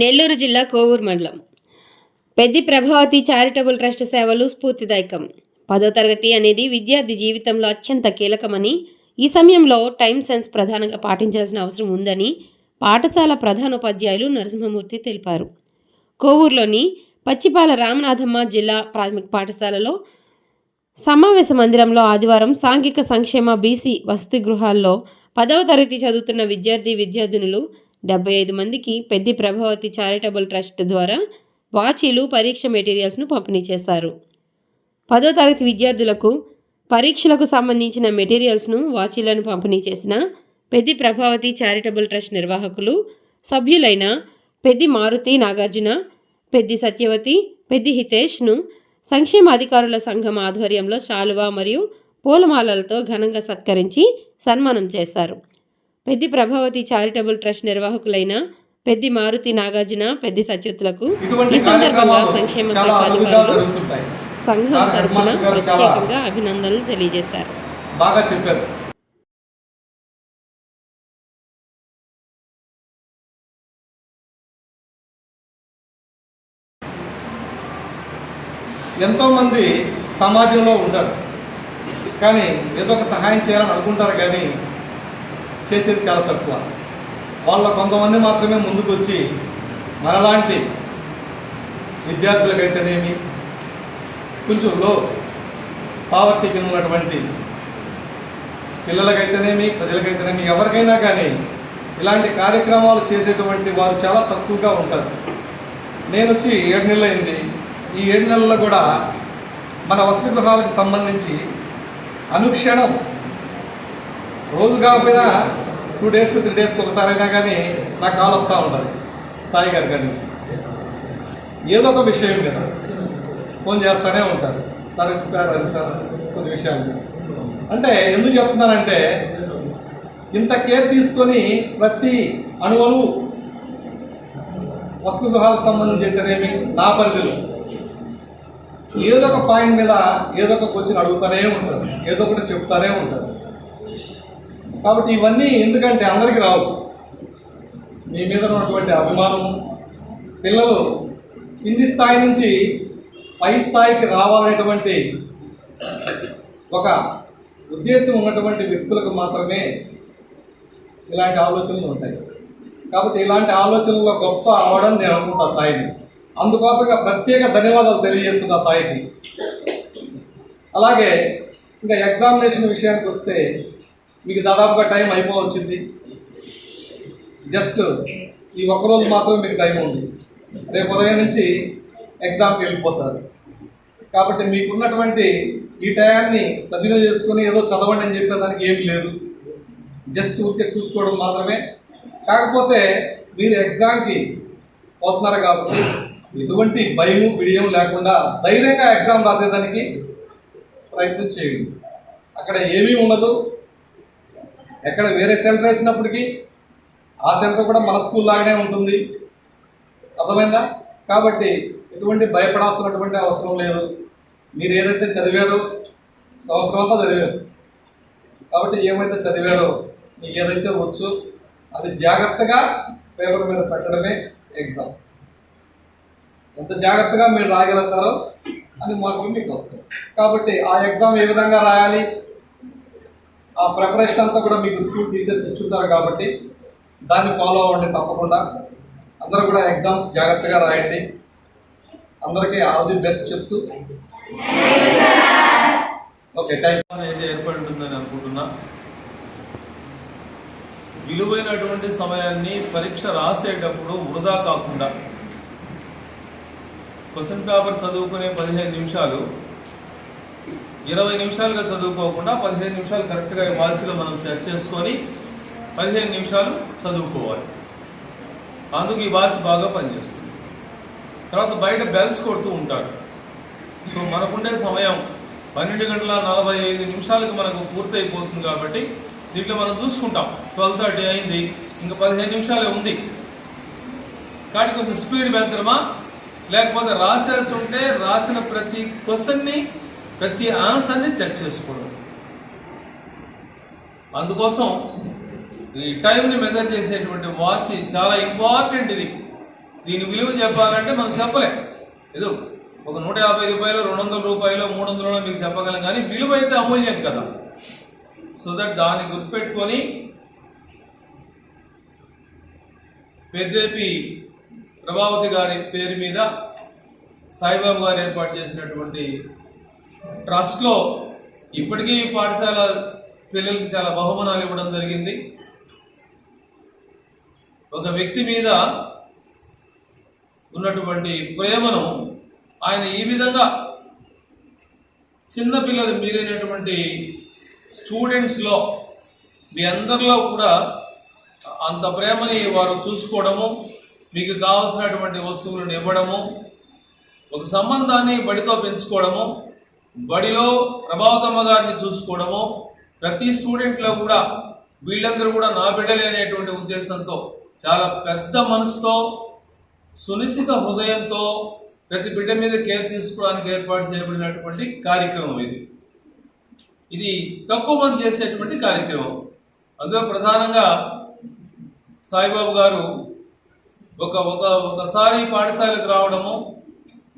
నెల్లూరు జిల్లా కోవూరు మండలం. Peddi Prabhavathi charitable trust సేవలు స్ఫూర్తిదాయకం. పదో తరగతి అనేది విద్యార్థి జీవితంలో అత్యంత కీలకమని ఈ సమయంలో టైం సెన్స్ ప్రధానంగా పాటించాల్సిన అవసరం ఉందని పాఠశాల ప్రధానోపాధ్యాయులు నరసింహమూర్తి తెలిపారు. కోవూరులోని పచ్చిపాల రామనాథమ్మ జిల్లా ప్రాథమిక పాఠశాలలో సమావేశ మందిరంలో ఆదివారం సాంఘిక సంక్షేమ బీసీ వసతి గృహాల్లో పదవ తరగతి చదువుతున్న విద్యార్థి విద్యార్థినులు డెబ్బై ఐదు మందికి పెద్ది ప్రభావతి చారిటబుల్ ట్రస్ట్ ద్వారా వాచీలు పరీక్ష మెటీరియల్స్ను పంపిణీ చేస్తారు. పదో తరగతి విద్యార్థులకు పరీక్షలకు సంబంధించిన మెటీరియల్స్ను వాచీలను పంపిణీ చేసిన పెద్ది ప్రభావతి చారిటబుల్ ట్రస్ట్ నిర్వాహకులు సభ్యులైన పెద్ది మారుతి నాగార్జున పెద్ది సత్యవతి పెద్ది హితేష్ను సంక్షేమ అధికారుల సంఘం ఆధ్వర్యంలో శాలువా మరియు పూలమాలలతో ఘనంగా సత్కరించి సన్మానం చేస్తారు. పెద్ది ప్రభావతి చారిటబుల్ ట్రస్ట్ నిర్వాహకులైన పెద్ది మారుతి నాగార్జున పెద్ది ఇటువంటి ఈ సందర్భంగా సంక్షేమ శాఖ అధికారులు సంఘం చాలా ప్రత్యేకంగా అభినందనలు తెలియజేశారు. బాగా చెప్పారు. ఎంతోమంది సమాజంలో ఉంటారు. కానీ ఏదో ఒక సహాయం చేయాలని అనుకుంటారు కానీ చేసేది చాలా తక్కువ. వాళ్ళ కొంతమంది మాత్రమే ముందుకు వచ్చి మనలాంటి విద్యార్థులకైతేనేమి కొంచెం లో పావర్టీ కింద ఉన్నటువంటి పిల్లలకైతేనేమి ప్రజలకైతేనేమి ఎవరికైనా కానీ ఇలాంటి కార్యక్రమాలు చేసేటువంటి వారు చాలా తక్కువగా ఉంటారు. నేను వచ్చి ఏడు నెలలు అయింది ఈ ఏడు నెలల్లో కూడా మన వసతి గృహాలకు సంబంధించి అనుక్షణం రోజు కాకపోయినా టూ డేస్కి త్రీ డేస్కి ఒకసారైనా కానీ నాకు కాల్ వస్తూ ఉంటుంది. సాయి గారి కాడి నుంచి. ఏదో ఒక విషయం మీద ఫోన్ చేస్తూనే ఉంటారు. సార్ ఇది సార్? అది సార్ కొన్ని విషయాలు అంటే ఎందుకు చెప్తున్నానంటే ఇంత కేర్ తీసుకొని ప్రతి అణువును వస్తు గృహాలకు సంబంధించి అయితేనేమి నా పరిధిలో. ఏదో ఒక పాయింట్ మీద ఏదో ఒక క్వశ్చన్ అడుగుతూనే ఉంటారు. ఏదో ఒకటి చెప్తానే ఉంటారు. కాబట్టి ఇవన్నీ ఎందుకంటే అందరికీ రావు. మీ మీద ఉన్నటువంటి అభిమానం పిల్లలు కింది స్థాయి నుంచి పై స్థాయికి రావాలనేటువంటి ఒక ఉద్దేశం ఉన్నటువంటి వ్యక్తులకు మాత్రమే ఇలాంటి ఆలోచనలు ఉంటాయి. కాబట్టి ఇలాంటి ఆలోచనలో గొప్ప అవడం నేను అనుకుంటా సాయిని. అందుకోసంగా ప్రత్యేక ధన్యవాదాలు తెలియజేస్తున్నా సాయికి. అలాగే ఇంకా ఎగ్జామినేషన్ విషయానికి వస్తే మీకు దాదాపుగా టైం అయిపోవచ్చింది. జస్ట్ ఈ ఒక్కరోజు మాత్రమే మీకు టైం ఉంది. రేపు ఉదయం నుంచి ఎగ్జామ్కి వెళ్ళిపోతారు. కాబట్టి మీకున్నటువంటి ఈ టయాన్ని సద్వినియోగం చేసుకొని ఏదో చదవండి అని చెప్పేదానికి ఏమీ లేదు. జస్ట్ ఊరికే చూసుకోవడం మాత్రమే. కాకపోతే మీరు ఎగ్జామ్కి పోతున్నారు కాబట్టి ఎటువంటి భయం బిడియం లేకుండా ధైర్యంగా ఎగ్జామ్ రాసేదానికి ప్రయత్నం చేయండి. అక్కడ ఏమీ ఉండదు. ఎక్కడ వేరే సెంటర్ వేసినప్పటికీ ఆ సెంటర్ కూడా మన స్కూల్ లాగానే ఉంటుంది. అర్థమైందా? కాబట్టి ఎటువంటి భయపడాల్సినటువంటి అవసరం లేదు. మీరు ఏదైతే చదివారో సంవత్సరం అంతా చదివారు. కాబట్టి ఏమైతే చదివారో మీకు ఏదైతే వచ్చు అది జాగ్రత్తగా పేపర్ మీద పెట్టడమే ఎగ్జామ్. ఎంత జాగ్రత్తగా మీరు రాయగలుగుతారో అది మార్కులు మీకు వస్తాయి. కాబట్టి ఆ ఎగ్జామ్ ఏ విధంగా రాయాలి? ఆ ప్రిపరేషన్ అంతా కూడా మీకు స్కూల్ టీచర్స్ ఇచ్చుంటారు కాబట్టి దాన్ని ఫాలో అవ్వండి తప్పకుండా. అందరూ కూడా ఎగ్జామ్స్ జాగ్రత్తగా రాయండి. అందరికీ ఆల్ ది బెస్ట్ చెప్తూ. ఓకే టైం అయితే ఏర్పడి ఉంటుందని అనుకుంటున్నా. విలువైనటువంటి సమయాన్ని పరీక్ష రాసేటప్పుడు వృధా కాకుండా క్వశ్చన్ పేపర్ చదువుకునే పదిహేను నిమిషాలు ఇరవై నిమిషాలుగా చదువుకోకుండా పదిహేను నిమిషాలు కరెక్ట్గా మార్చిలో మనం సెట్ చేసుకొని పదిహేను నిమిషాలు చదువుకోవాలి. అందుకు ఈ వాచ్ బాగా పనిచేస్తుంది. తర్వాత బయట బెల్స్ కొడుతూ ఉంటాడు సో మనకుండే సమయం పన్నెండు గంటల నలభై ఐదు నిమిషాలకు మనకు పూర్తయిపోతుంది కాబట్టి దీంట్లో మనం చూసుకుంటాం. ట్వెల్వ్ థర్టీ అయింది ఇంకా పదిహేను నిమిషాలే ఉంది. కాబట్టి కొంచెం స్పీడ్ పెంచడమా లేకపోతే రాసేసి ఉంటే రాసిన ప్రతి క్వశ్చన్ని ప్రతి ఆన్సర్ని చెక్ చేసుకోవడం. అందుకోసం ఈ టైంని మెజర్ చేసేటువంటి వాచ్ చాలా ఇంపార్టెంట్ ఇది. దీని విలువ చెప్పాలంటే మనం చెప్పలేం. ఏదో ఒక నూట యాభై రూపాయలు రెండు వందల రూపాయలు మూడు వందలు మీకు చెప్పగలం కానీ విలువ అయితే అమూల్యం కదా. సో దట్ దాన్ని గుర్తుపెట్టుకొని పెద్దేపి ప్రభావతి గారి పేరు మీద సాయిబాబు గారు ఏర్పాటు చేసినటువంటి ట్రస్ట్లో ఇప్పటికీ ఈ పాఠశాల పిల్లలకి చాలా బహుమానాలు ఇవ్వడం జరిగింది. ఒక వ్యక్తి మీద ఉన్నటువంటి ప్రేమను ఆయన ఈ విధంగా చిన్నపిల్లలు మీరైనటువంటి స్టూడెంట్స్లో మీ అందరిలో కూడా అంత ప్రేమని వారు చూసుకోవడము మీకు కావలసినటువంటి వస్తువులను ఇవ్వడము ఒక సంబంధాన్ని బడితో పెంచుకోవడము బడిలో ప్రభావతమ్మ గారిని చూసుకోవడము ప్రతి స్టూడెంట్లో కూడా వీళ్ళందరూ కూడా నా బిడ్డలే అనేటువంటి ఉద్దేశంతో చాలా పెద్ద మనసుతో సునిశ్చిత హృదయంతో ప్రతి బిడ్డ మీద కేర్ తీసుకోవడానికి ఏర్పాటు చేయబడినటువంటి కార్యక్రమం ఇది. ఇది తక్కువ మంది చేసేటువంటి కార్యక్రమం. అందులో ప్రధానంగా సాయిబాబు గారు ఒక ఒక ఒకసారి పాఠశాలకు రావడము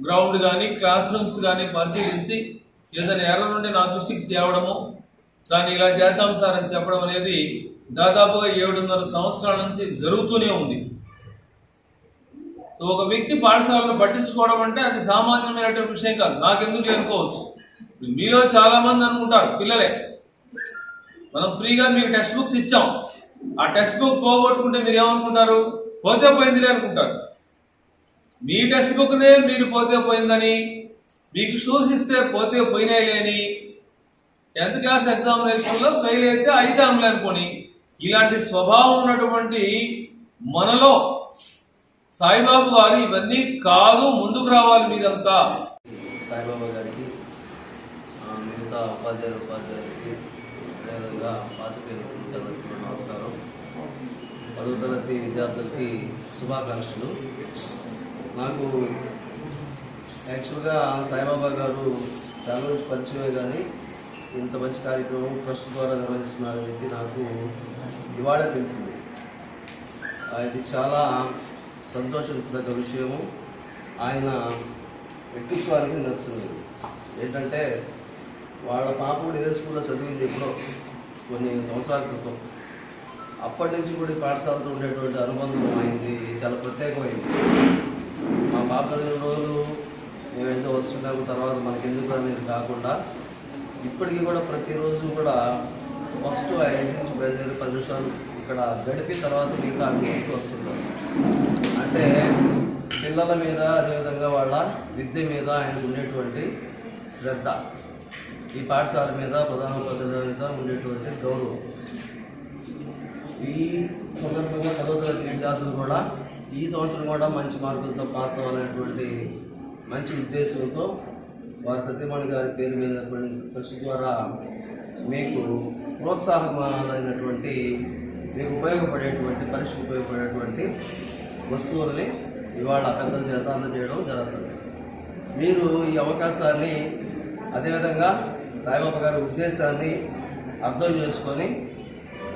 గ్రౌండ్ కానీ క్లాస్ రూమ్స్ కానీ పరిశీలించి ఏదైనా ఎర్ర నుండి నా దృష్టికి తేవడము దాన్ని ఇలా చేద్దాం సార్ అని చెప్పడం అనేది దాదాపుగా ఏడున్నర సంవత్సరాల నుంచి జరుగుతూనే ఉంది. సో ఒక వ్యక్తి పాఠశాలను పట్టించుకోవడం అంటే అది సామాన్యమైనటువంటి విషయం కాదు. నాకెందుకు అనుకోవచ్చు? మీలో చాలా మంది అనుకుంటారు పిల్లలే మనం ఫ్రీగా మీకు టెక్స్ట్ బుక్స్ ఇచ్చాం. ఆ టెక్స్ట్ బుక్ పోగొట్టుకుంటే మీరు ఏమనుకుంటారు? పోతే పోయిందిలే అనుకుంటారు. మీ టెక్స్ట్ బుక్నే మీరు పోతే పోయిందని మీకు షూస్ ఇస్తే పోతే పోయినాయి లేని టెన్త్ క్లాస్ ఎగ్జామినేషన్లో ఫెయిల్ అయితే అయితాంలే అనుకోని ఇలాంటి స్వభావం ఉన్నటువంటి మనలో సాయిబాబు గారు ఇవన్నీ కాదు ముందుకు రావాలి మీరంతా. సాయిబాబా గారికి మిగతా ఉపాధ్యాయులు ఉపాధ్యాయులకి అదేవిధంగా విద్యార్థులకు నమస్కారం. పదో తరగతి విద్యార్థులకి శుభాకాంక్షలు. నాకు యాక్చువల్గా సాయిబాబా గారు చాలా రోజు పరిచయమే కానీ ఇంత మంచి కార్యక్రమం ట్రస్ట్ ద్వారా నిర్వహిస్తున్నారనేది నాకు ఇవాళ తెలిసింది. అది ఇది చాలా సంతోషించదగ్గ విషయము. ఆయన వ్యక్తిత్వానికి నచ్చింది ఏంటంటే వాళ్ళ పాప కూడా ఇదే స్కూల్లో చదివింది ఎప్పుడో కొన్ని సంవత్సరాల క్రితం. అప్పటి నుంచి కూడా పాఠశాలతో ఉండేటువంటి అనుబంధం అయింది చాలా ప్రత్యేకమైంది. మా పాప చదివిన రోజులు ఏవైతే ఎంతో తర్వాత తర్వాత మనకెందుకు అనేది కాకుండా ఇప్పటికీ కూడా ప్రతిరోజు కూడా ఫస్ట్ ఆ ఇంటి బయలుదేరి పది నిమిషాలు ఇక్కడ గడిపి తర్వాత మిగతా అన్ని వస్తుందా వస్తున్నారు అంటే పిల్లల మీద అదేవిధంగా వాళ్ళ విద్య మీద ఆయనకు ఉండేటువంటి శ్రద్ధ. ఈ పాఠశాల మీద ప్రధానోపాధ్యాయుల మీద ఉండేటువంటి గౌరవం. ఈ సందర్భంగా పదో తరగతి విద్యార్థులు కూడా ఈ సంవత్సరం కూడా మంచి మార్కులతో పాస్ అవ్వాలనేటువంటి మంచి ఉద్దేశంతో వారి సత్యమణి గారి పేరు మీద కృషి ద్వారా మీకు ప్రోత్సాహమైనటువంటి మీకు ఉపయోగపడేటువంటి పరీక్షకు ఉపయోగపడేటువంటి వస్తువుల్ని ఇవాళ పెద్దల చేత అందజేయడం జరుగుతుంది. మీరు ఈ అవకాశాన్ని అదేవిధంగా సాయిబాబా గారి ఉద్దేశాన్ని అర్థం చేసుకొని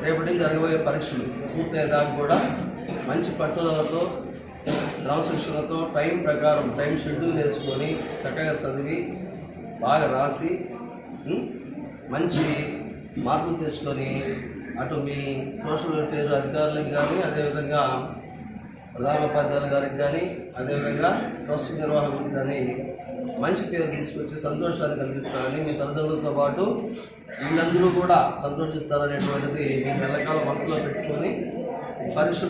రేపటి జరగబోయే పరీక్షలు పూర్తయ్యేదాకా కూడా మంచి పట్టుదలతో క్రమశిక్షణతో టైం ప్రకారం టైం షెడ్యూల్ వేసుకొని చక్కగా చదివి బాగా రాసి మంచి మార్కులు తెచ్చుకొని అటు మీ సోషల్ వెల్ఫేర్ అధికారులకు కానీ అదేవిధంగా ప్రధానోపాధ్యాయుల గారికి కానీ అదేవిధంగా ట్రస్ట్ నిర్వాహకులకు కానీ మంచి పేరు తీసుకొచ్చి సంతోషాన్ని కలిగిస్తారని మీ తల్లిదండ్రులతో పాటు వీళ్ళందరూ కూడా సంతోషిస్తారనేటువంటిది మీ ఎల్లకాలం మనసులో పెట్టుకొని పరీక్షలు